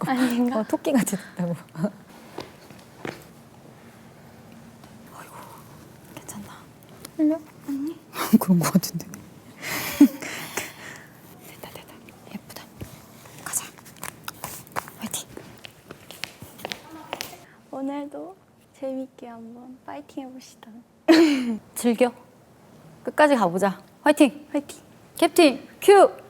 아닌가? 어, 토끼 같이 됐다고. 아이고, 괜찮나? 틀려? 아니. 그런 거 같은데. 됐다, 됐다. 예쁘다. 가자. 화이팅. 오늘도 재밌게 한번 파이팅 해봅시다. 즐겨. 끝까지 가보자. 화이팅! 화이팅! 캡틴 큐!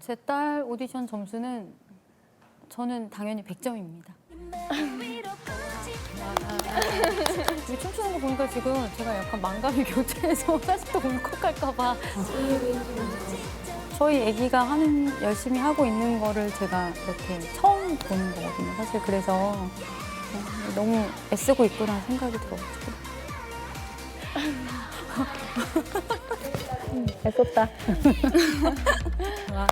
제 딸 오디션 점수는 저는 당연히 100점입니다. 위로 뻗지. 우리 춤추는 거 보니까 지금 제가 약간 망감이 교차해서 사실 또 울컥할까봐. 저희 애기가 하는 열심히 하고 있는 거를 제가 이렇게 처음 보는 거거든요. 사실 그래서 어, 너무 애쓰고 있구나 생각이 들어가지고. 애썼다. 와.